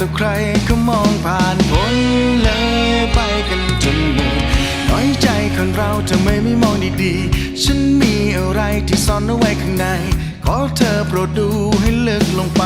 ต่อใครก็มองผ่านพ้นเลยไปกันจนหมดน้อยใจคนเราจะไมไม่มองดีๆ ฉันมีอะไรที่ซ่อนเอาไว้ข้างใน ขอเธอโปรดดูให้ลึกลงไป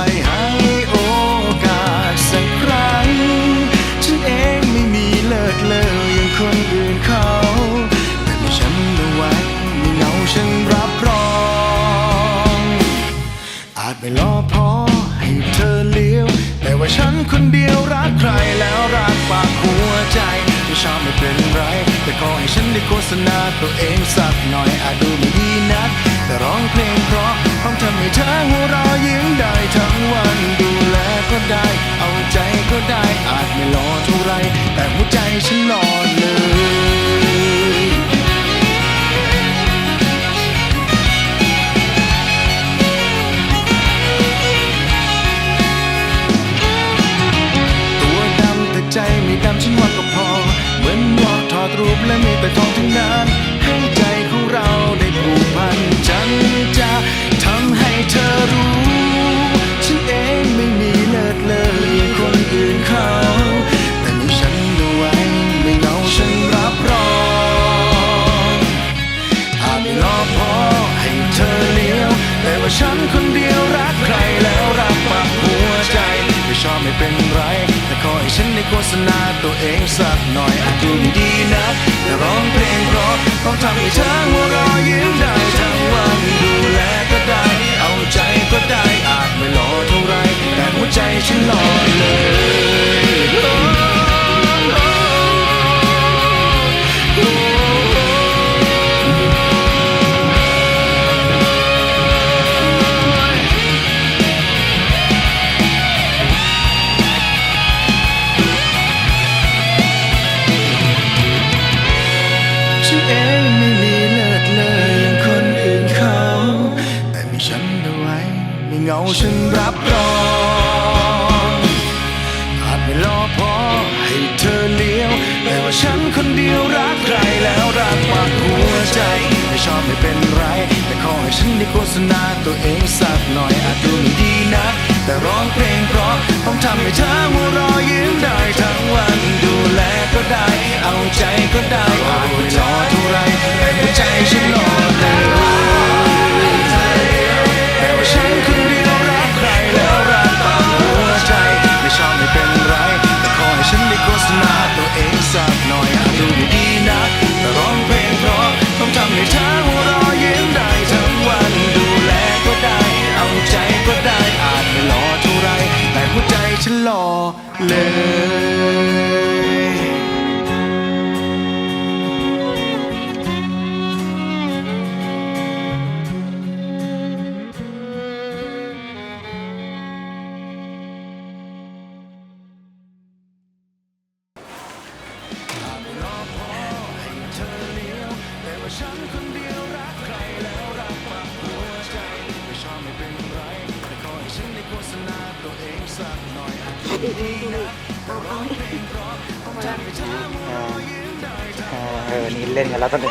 ขอให้ฉันได้โฆษณาตัวเองสักหน่อยอาจดูไม่ดีนัก แต่ร้องเพลงเพราะพร้อมทำให้เธอหัวเราะยิ้มได้ทั้งวันดูแลก็ได้ เอาใจก็ได้อาจไม่หล่อเท่าไร แต่หัวใจฉันหล่อเลยตัวดำแต่ใจไม่ดำฉันว่า รูปและมีแต่ทองทั้งนั้นให้ใจของเราได้ผูกพันจันจะทำให้เธอรู้ เป็นไร แต่ขอให้ฉันได้โฆษณาตัวเองสักหน่อยอาจดูไม่ดีนะแต่ร้องเพลงเพราะต้องทำให้เธอหัวเราะยิ้มได้เธอ เองไม่มีเลิศเลยอย่างคนอื่นเขา แต่มีฉันเอาไว้มีเหงาฉันรับรองอาจไม่รอพอให้เธอเลี้ยวแต่ว่าฉันคนเดียวรักใครแล้วรักปากหัวใจ ไม่ชอบไม่เป็นไร แต่ขอให้ฉันได้โฆษณาตัวเองสักหน่อยอาจดูไม่ดีนะแต่ร้องเพลงเพราะต้องทำให้เธอหัวเราะยิ้มได้ทั้งวันดูแลก็ได้ เอาใจก็ได้อาจไม่หล่อ ฉันหล่อเลยฉันคนเดียวรักใครแล้วรักปากหัวใจไม่ชอบไม่เป็นไรแต่ขอให้ฉันได้โฆษณาตัวเองสัก อยอาจจะดีนะแต่ร้องเพลงเพราะต้องทำให้เอหัวเราะยิ้มได้ทั้งเออนี่เล่นกันแล้วตอนนี้